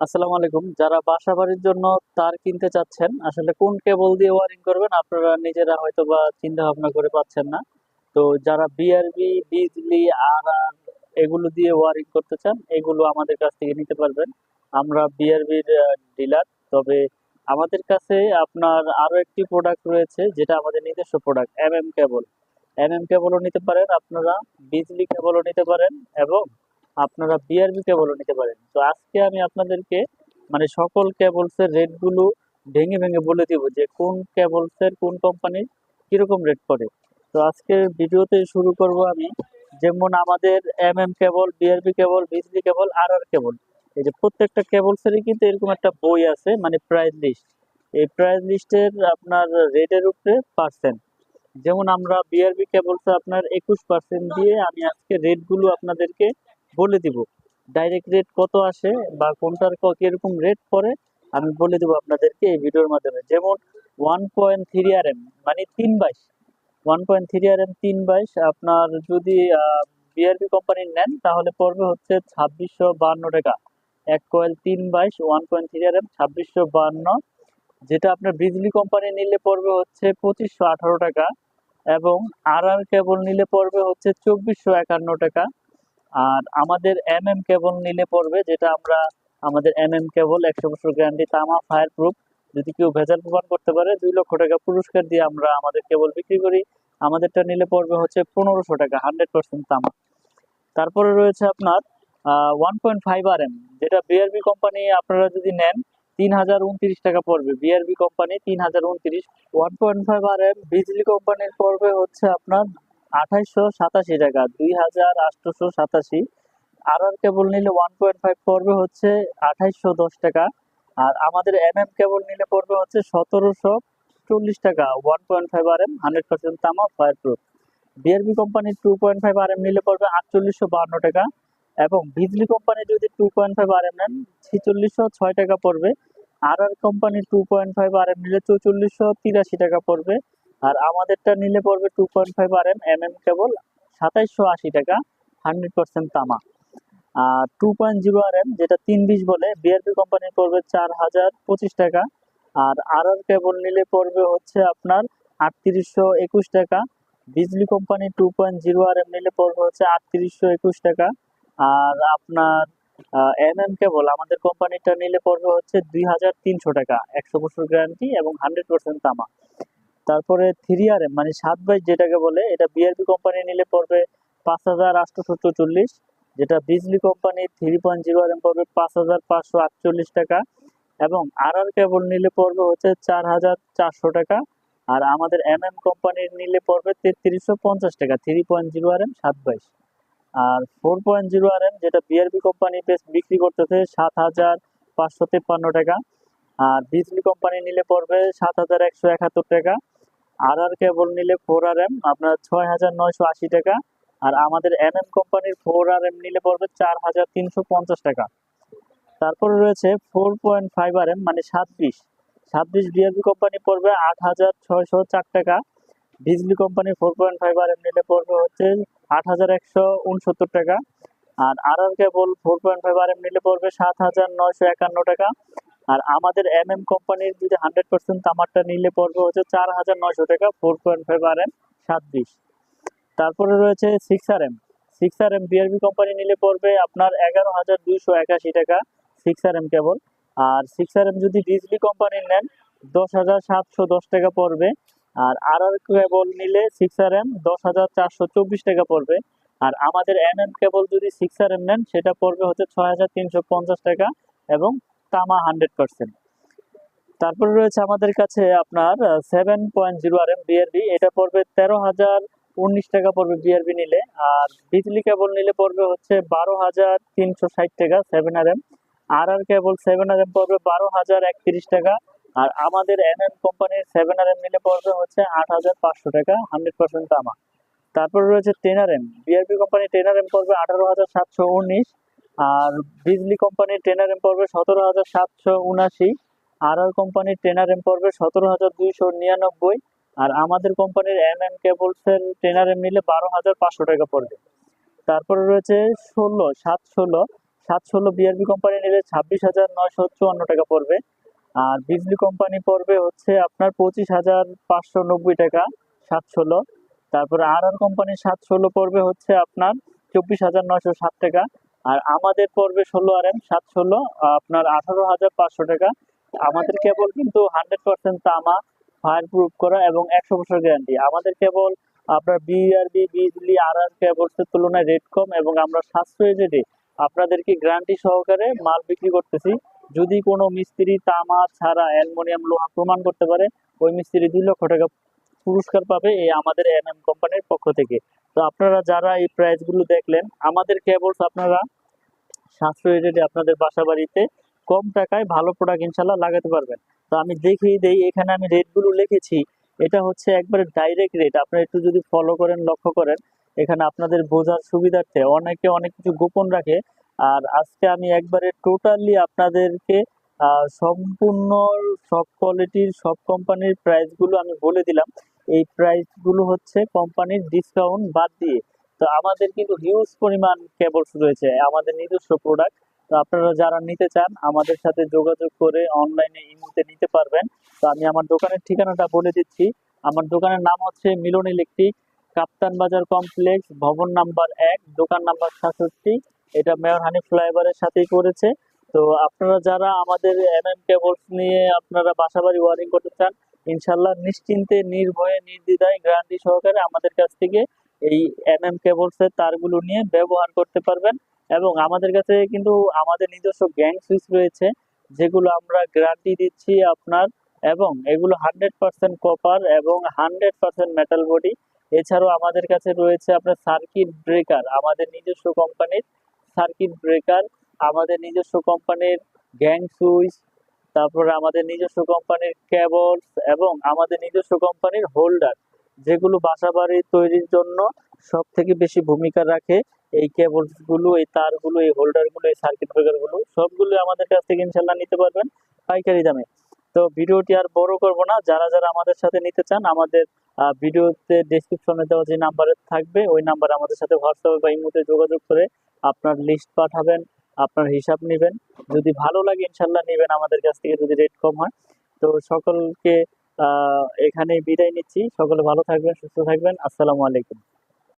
আসসালামু আলাইকুম। যারা বাসা বাড়ির জন্য তার কিনতে চাচ্ছেন, আসলে কোন কেবল দিয়ে ওয়ারিং করবেন আপনারা নিজেরা হয়তো বা চিন্তা ভাবনা করে পাচ্ছেন না। তো যারা বিআরবি বিজলি আর আর এগুলো দিয়ে ওয়ারিং করতে চান, এগুলো আমাদের কাছ থেকে নিতে পারবেন। আমরা বিআরবির ডিলার তবে আমাদের কাছে আপনার আরও একটি প্রোডাক্ট রয়েছে যেটা আমাদের নিজস্ব product M M cable M M কেবলও নিতে পারেন আপনারা বিজলি কেবলও নিতে পারেন এবং আপনারা বিআরবি কেবলও নিতে পারেন। তো আজকে আমি আপনাদেরকে মানে সকল কেবলসের রেটগুলো ভেঙে ভেঙে বলে দিব যে কোন কেবলসের কোন কোম্পানির কীরকম রেট পড়ে তো আজকের ভিডিওতে শুরু করব আমি যেমন আমাদের M M cable BRB cable Bijli cable R R cable এই যে প্রত্যেকটা কেবলসেরই কিন্তু এরকম একটা বই আছে মানে প্রাইস লিস্ট এই প্রাইস লিস্টের আপনার রেটের উপরে পার্সেন্ট যেমন আমরা বিআরবি কেবলসে আপনার একুশ পার্সেন্ট দিয়ে আমি আজকে রেটগুলো আপনাদেরকে বলে দিব। ডাইরেক্ট রেট কত আসে বা কোনটার কীরকম রেট পড়ে, আমি বলে দেবো আপনাদেরকে এই ভিডিওর মাধ্যমে। যেমন one point three R M মানে তিন বাইশ। One point three R M তিন বাইশ, আপনার যদি বিআরবি কোম্পানির নেন, তাহলে পড়বে হচ্ছে ছাব্বিশশো বাহান্ন টাকা। এক কয়েল তিন বাইশ one point three R M ছাব্বিশশো বাহান্ন যেটা আপনার বিজলি কোম্পানি নিলে পড়বে হচ্ছে পঁচিশশো আঠারো টাকা এবং আর আর কেবল নিলে পড়বে হচ্ছে চব্বিশশো একান্ন টাকা। আর আমাদের এম এম কেবল নিলে পড়বে, যেটা আমরা, আমাদের এম এম কেবল একশো বছর গ্যারান্টি তামা ফায়ার প্রুফ যদি কেউ ভেজাল প্রমাণ করতে পারে, দুই লক্ষ টাকা পুরস্কার দিয়ে আমরা আমাদের কেবল বিক্রি করি। আমাদেরটা নিলে পড়বে হচ্ছে পনেরোশো টাকা হান্ড্রেড পার্সেন্ট তামা। তারপরে রয়েছে আপনার one point five R M যেটা বিআরবি কোম্পানি আপনারা যদি নেন, তিন হাজার উনত্রিশ টাকা পড়বে। বিআরবি কোম্পানি তিন হাজার উনত্রিশ one point five R M Bijli কোম্পানির পড়বে হচ্ছে আপনার আঠাইশশো সাতাশি টাকা, দুই হাজার আটশোশো সাতাশি। আর আর কেবল নিলে ওয়ান পয়েন্ট ফাইভ পড়বে হচ্ছে আঠাইশশো দশ টাকা, আর আমাদের এম এম কেবল নিলে পড়বে হচ্ছে সতেরোশো চল্লিশ টাকা one point five R M hundred percent তামা ফায়ার প্রুফ বিআরবি কোম্পানির two point five R M নিলে পড়বে আটচল্লিশশো বাহান্ন টাকা, এবং বিজলি কোম্পানি যদি two point five R M নেন, ছিচল্লিশশো ছয় টাকা পড়বে। R R company two point five R M নিলে চৌচল্লিশশো তিরাশি টাকা পড়বে আর আমাদেরটা নিলে পড়বে two point five R M M M cable সাতাইশশো আশি টাকা হান্ড্রেড পার্সেন্ট তামা। আর two point zero R M যেটা তিন বিশ বলে বিআরপি কোম্পানির পড়বে চার হাজার পঁচিশ টাকা, আর আর আর কেবল নিলে পড়বে হচ্ছে আপনার আটত্রিশশো একুশ টাকা Bijli company two point zero R M নিলে পড়বে হচ্ছে আটত্রিশশো একুশ টাকা, আর আপনার এম এম কেবল আমাদের কোম্পানিটা নিলে পড়বে হচ্ছে দুই হাজার তিনশো টাকা, একশো বছর গ্যারান্টি এবং হান্ড্রেড পার্সেন্ট তামা। তারপরে থ্রি আর এম মানে সাত বাইশ যেটাকে বলে, এটা বিআরপি কোম্পানি নিলে পড়বে পাঁচ হাজার আটশোশো চল্লিশ, যেটা Bijli company three point zero R M পড়বে পাঁচ হাজার পাঁচশো আটচল্লিশ টাকা, এবং আর আর কেবল নিলে পড়বে হচ্ছে চার হাজার চারশো টাকা, আর আমাদের এম এম কোম্পানির নিলে পড়বে তেত্রিশশো পঞ্চাশ টাকা three point zero R M সাত বাইশ। আর four point zero R M যেটা বিআরবি কোম্পানি বিক্রি করতেছে সাত হাজার পাঁচশো তেপ্পান্ন টাকা, আর বিজলি কোম্পানি নিলে পড়বে সাত হাজার একশো একাত্তর টাকা আর আর কেবল নিলে ফোর আর এম আপনার ছয় হাজার নয়শো আশি টাকা। আর আমাদের এম এম কোম্পানির ফোর আর এম নিলে পড়বে চার হাজার তিনশো পঞ্চাশ টাকা। তারপরে রয়েছে four point five R M মানে সাত বিশ সাত বিশ বিআরবি কোম্পানি পড়বে আট হাজার ছয়শো চার টাকা। Bijli company four point five R M নিলে পড়বে হচ্ছে আট হাজার একশো উনসত্তর টাকা। আর R R cable four point five R M নিলে পড়বে সাত হাজার নয়শো একান্ন টাকা। আর আমাদের এম এম কোম্পানির যদি হান্ড্রেড পার্সেন্ট তামারটা নিলে পড়বে হচ্ছে চার হাজার নয়শো টাকা four point five R M সাত বিশ তারপরে রয়েছে six R M six R M BRB company নিলে পড়বে আপনার এগারো হাজার দুইশো একাশি টাকা সিক্স আর এম কেবল। আর সিক্স আর এম যদি বিজলি কোম্পানির নেন, দশ হাজার সাতশো দশ টাকা পড়বে। আর আর আর কেবল নিলে সিক্স আর এম দশ হাজার চারশো চব্বিশ টাকা পড়বে। আর আমাদের এম এম কেবল যদি সিক্স আর এম নেন, সেটা পড়বে হচ্ছে ছয় হাজার তিনশো পঞ্চাশ টাকা এবং তামা হান্ড্রেড পার্সেন্ট তারপরে রয়েছে আমাদের কাছে আপনার seven point zero R M BRB এটা পড়বে তেরো হাজার উনিশ টাকা পড়বে বিআরবি নিলে, আর বিজলি কেবল নিলে পড়বে হচ্ছে বারো হাজার তিনশো ষাট টাকা seven R M R R cable seven R M পড়বে বারো হাজার একত্রিশ টাকা, আর আমাদের এম এম কোম্পানির সেভেন আর এম নিলে পড়বে হচ্ছে আট হাজার পাঁচশো টাকা হান্ড্রেড পার্সেন্ট তামা। তারপরে রয়েছে ten R M BRB company ten R M পড়বে আঠারো হাজার সাতশো উনিশ আর বিজলি কোম্পানির টেন আর এম পড়বে সতেরো হাজার সাতশো উনাশি আর আর কোম্পানির টেন আর এম পড়বে সতেরো হাজার দুইশো নিরানব্বই আর আমাদের কোম্পানির এম এম কেবলসের টেন আর এম নিলে বারো হাজার পাঁচশো টাকা পড়বে তারপরে রয়েছে ষোলো সাত ষোলো সাত ষোলো বিআরবি কোম্পানি নিলে ছাব্বিশ হাজার নয়শো চুয়ান্ন টাকা পড়বে আর বিজলি কোম্পানি পড়বে হচ্ছে আপনার পঁচিশ হাজার পাঁচশো নব্বই টাকা সাত ষোলো তারপরে আর আর কোম্পানি সাত ষোলো পড়বে হচ্ছে আপনার চব্বিশ হাজার নয়শো ষাট টাকা। আর আমাদের পড়বে ষোলো আর এম সাত ষোলো, আপনার আঠারো হাজার পাঁচশো টাকা। আমাদের কেবল কিন্তু হান্ড্রেড পার্সেন্ট তামা ফায়ার প্রুফ করা এবং একশো বছর গ্যারান্টি আমাদের কেবল আপনার বিআরবি বিজলি আর আর কেবলসের তুলনায় রেট কম এবং আমরা সাশ্রয়ী রেটে আপনাদেরকে গ্যারান্টি সহকারে মাল বিক্রি করতেছি। যদি কোনো মিস্ত্রি তামা ছাড়া অ্যালুমিনিয়াম লোহা প্রমাণ করতে পারে, ওই মিস্ত্রি দুই লক্ষ টাকা পুরস্কার পাবে এই আমাদের এম এম কোম্পানির পক্ষ থেকে। তো আপনারা যারা এই প্রাইসগুলো দেখলেন, আমাদের কেবলস আপনারা সাশ্রয়ী রেটে আপনাদের বাসা বাড়িতে কম টাকায় ভালো প্রোডাক্ট ইনশাল্লাহ লাগাতে পারবেন। তো আমি দেখিয়ে দেই, এখানে আমি রেটগুলো লিখেছি। এটা হচ্ছে একবারে ডাইরেক্ট রেট আপনারা একটু যদি ফলো করেন, লক্ষ্য করেন, এখানে আপনাদের বোঝার সুবিধার্থে অনেকে অনেক কিছু গোপন রাখে। আর আজকে আমি একবারে টোটালি আপনাদেরকে সম্পূর্ণ সব কোয়ালিটির সব কোম্পানির প্রাইসগুলো আমি বলে দিলাম। এই প্রাইসগুলো হচ্ছে কোম্পানির ডিসকাউন্ট বাদ দিয়ে তো আমাদের কিন্তু হিউজ পরিমাণ কেবলস রয়েছে, আমাদের নিজস্ব প্রোডাক্ট তো আপনারা যারা নিতে চান, আমাদের সাথে যোগাযোগ করে অনলাইনে ইমুতে নিতে পারবেন। তো আমি আমার দোকানের ঠিকানাটা বলে দিচ্ছি। আমার দোকানের নাম হচ্ছে মিলন ইলেকট্রিক, কাপ্তান বাজার কমপ্লেক্স, ভবন নাম্বার এক, দোকান নাম্বার সাতষট্টি। এটা মেয়র হানি ফ্লাইওভারের সাথেই করেছে। তো আপনারা যারা আমাদের এম এম কেবলস নিয়ে আপনারা বাসাবাড়ি ওয়ারিং করতে চান ইনশাল্লাহ নিশ্চিন্তে, নির্ভয়ে, নির্দ্বিধায় গ্যারান্টি সহকারে আমাদের কাছ থেকে এই এম এম কেবলসের তারগুলো নিয়ে ব্যবহার করতে পারবেন। এবং আমাদের কাছে কিন্তু আমাদের নিজস্ব গ্যাং সুইচ রয়েছে, যেগুলো আমরা গ্যারান্টি দিচ্ছি আপনার এবং এগুলো হান্ড্রেড পার্সেন্ট কপার এবং হান্ড্রেড পার্সেন্ট মেটাল বডি এছাড়াও আমাদের কাছে রয়েছে আপনার সার্কিট ব্রেকার আমাদের নিজস্ব কোম্পানির সার্কিট ব্রেকার আমাদের নিজস্ব কোম্পানির গ্যাং সুইচ তারপরে আমাদের নিজস্ব কোম্পানির কেবলস এবং আমাদের নিজস্ব কোম্পানির হোল্ডার যেগুলো বাসাবাড়ি তৈরির জন্য সব থেকে বেশি ভূমিকা রাখে, এই কেবলসগুলো এই তারগুলো, এই হোল্ডারগুলো এই সার্কিট ব্রেকারগুলো সবগুলো আমাদের কাছ থেকে ইনশাল্লাহ নিতে পারবেন পাইকারি দামে। তো ভিডিওটি আর বড় করব না, যারা যারা আমাদের সাথে নিতে চান, আমাদের ভিডিওতে ডেসক্রিপশনে দেওয়া যে নাম্বারে থাকবে, ওই নাম্বার আমাদের সাথে হোয়াটসঅ্যাপে বা ইমোতে যোগাযোগ করে আপনার লিস্ট পাঠাবেন, আপনার হিসাব নেবেন। যদি ভালো লাগে ইনশাল্লাহ নেবেন, আমাদের কাছ থেকে যদি রেট কম হয়। তো সকলকে আহ এখানেই বিদায় নিচ্ছি। সকলে ভালো থাকবেন সুস্থ থাকবেন। আসসালামু আলাইকুম।